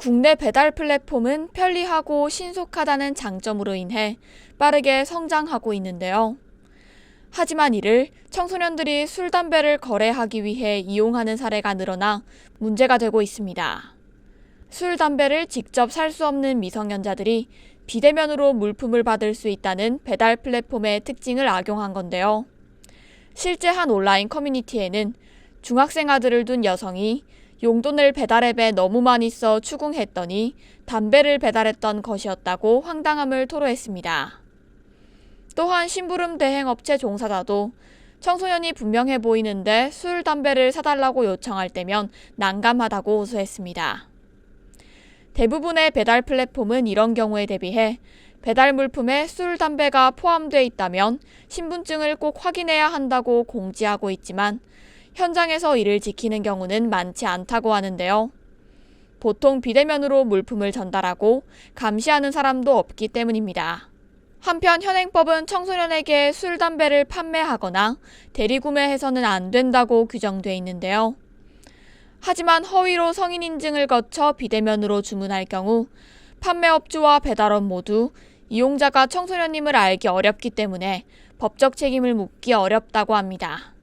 국내 배달 플랫폼은 편리하고 신속하다는 장점으로 인해 빠르게 성장하고 있는데요. 하지만 이를 청소년들이 술, 담배를 거래하기 위해 이용하는 사례가 늘어나 문제가 되고 있습니다. 술, 담배를 직접 살 수 없는 미성년자들이 비대면으로 물품을 받을 수 있다는 배달 플랫폼의 특징을 악용한 건데요. 실제 한 온라인 커뮤니티에는 중학생 아들을 둔 여성이 용돈을 배달앱에 너무 많이 써 추궁했더니 담배를 배달했던 것이었다고 황당함을 토로했습니다. 또한 심부름 대행 업체 종사자도 청소년이 분명해 보이는데 술, 담배를 사달라고 요청할 때면 난감하다고 호소했습니다. 대부분의 배달 플랫폼은 이런 경우에 대비해 배달 물품에 술, 담배가 포함돼 있다면 신분증을 꼭 확인해야 한다고 공지하고 있지만 현장에서 이를 지키는 경우는 많지 않다고 하는데요. 보통 비대면으로 물품을 전달하고 감시하는 사람도 없기 때문입니다. 한편 현행법은 청소년에게 술, 담배를 판매하거나 대리구매해서는 안 된다고 규정돼 있는데요. 하지만 허위로 성인 인증을 거쳐 비대면으로 주문할 경우 판매업주와 배달업 모두 이용자가 청소년임을 알기 어렵기 때문에 법적 책임을 묻기 어렵다고 합니다.